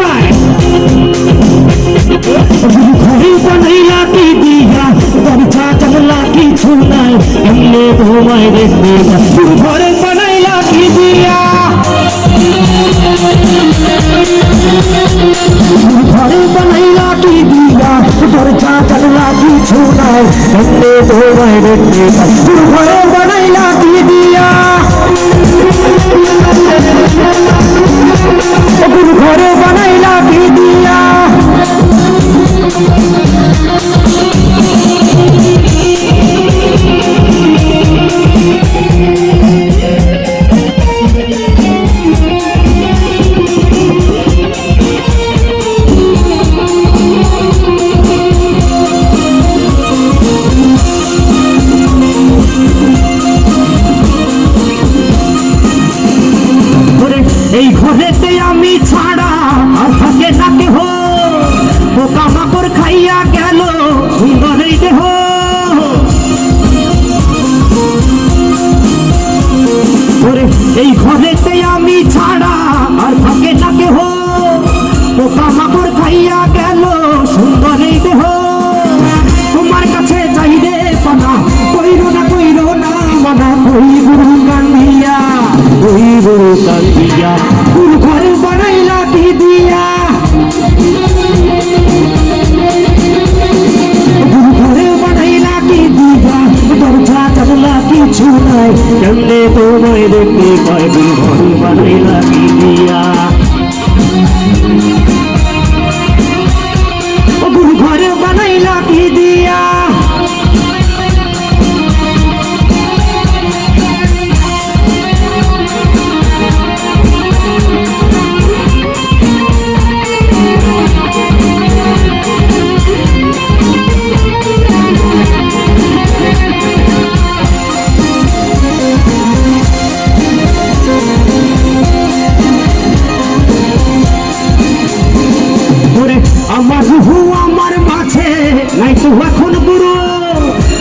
পায় ঘরে বানাইলা কি দিয়া দরজা জানলা কিছু নাই এমনি তোমায় দেখতে ঘরে বানাইলা কি দিয়া ঘরে বানাইলা কি দিয়া দরজা জানলা কিছু নাই এমনি তোমায় দেখতে ঘরে বানাইলা কি দিয়া কেমনে তোমায় দেখতে পাই ঘর বানাইলা দিয়া? তো এখন গুরু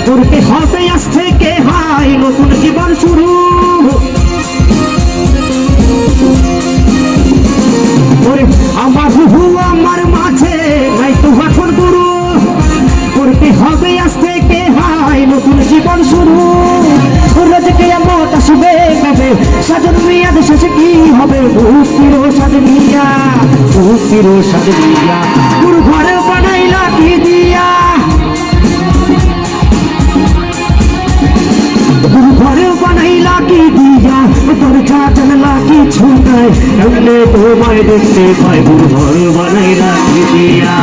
করতে হবে আজ থেকে হাই নতুন জীবন শুরু। আমার রুহু আমার মাঝে, নাই তো এখন গুরু করতে হবে আজ থেকে হাই নতুন জীবন শুরু। রোজকে মত আসবে কবে সাজন মিয়া শেষে কি হবে? মুক্তির সাজন মিয়া মুক্তির সাজন মিয়া। গুরু ঘরে বানাইলা কি দরজা জানলা কিছু নাই এমনি তোমায় দেখতে পাই ঘর বানাইলা কি দিয়া।